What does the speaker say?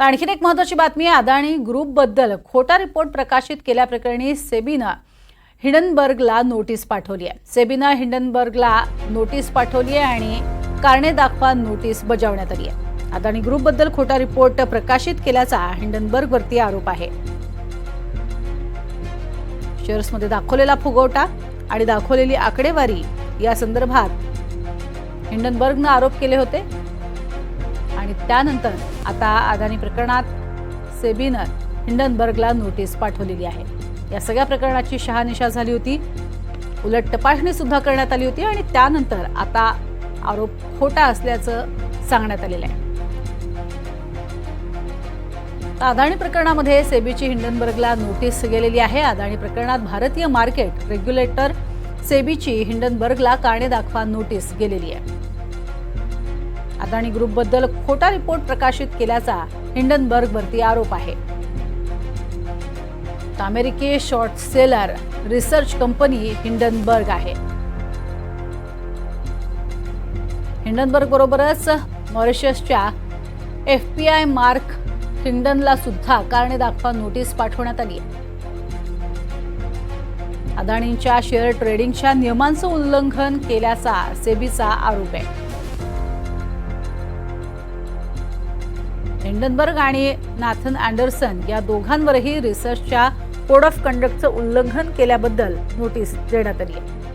तर आणखीन एक महत्वाची बातमी आहे अदाणी ग्रुपबद्दल खोटा रिपोर्ट प्रकाशित केल्याप्रकरणी सेबीनं हिंडनबर्गला नोटीस पाठवली आहे. सेबीनं हिंडनबर्गला नोटीस पाठवली आहे आणि कारणे दाखवा नोटीस बजावण्यात आली आहे. अदाणी ग्रुपबद्दल खोटा रिपोर्ट प्रकाशित केल्याचा हिंडनबर्गवरती आरोप आहे. शेअर्समध्ये दाखवलेला फुगवटा आणि दाखवलेली आकडेवारी या संदर्भात हिंडनबर्गनं आरोप केले होते. आणि त्यानंतर आता अदानी प्रकरणात सेबीनं हिंडनबर्गला नोटीस पाठवलेली आहे. या सगळ्या प्रकरणाची शहानिशा झाली होती. उलट तपासणी सुद्धा करण्यात आली होती आणि त्यानंतर आता आरोप खोटा असल्याचं सांगण्यात आलेलं आहे. अदाणी प्रकरणामध्ये सेबीची हिंडनबर्गला नोटीस गेलेली आहे. अदाणी प्रकरणात भारतीय मार्केट रेग्युलेटर सेबीची हिंडनबर्गला कारणे दाखवा नोटीस गेलेली आहे. अदानी ग्रुपबद्दल खोटा रिपोर्ट प्रकाशित केल्याचा हिंडनबर्गवरती आरोप आहे. तर अमेरिकी short seller research company Hindenburg आहे. हिंडनबर्ग बरोबरच मॉरिशसच्या एफ पी आय मार्क हिंडनला सुद्धा कारणे दाखवा नोटीस पाठवण्यात आली आहे. अदाणींच्या शेअर ट्रेडिंगच्या नियमांचं उल्लंघन केल्याचा सेबीचा आरोप आहे. हिंडनबर्ग आणि नाथन अँडरसन या दोघांवरही रिसर्चच्या कोड ऑफ कंडक्टचं उल्लंघन केल्याबद्दल नोटीस देण्यात आली आहे.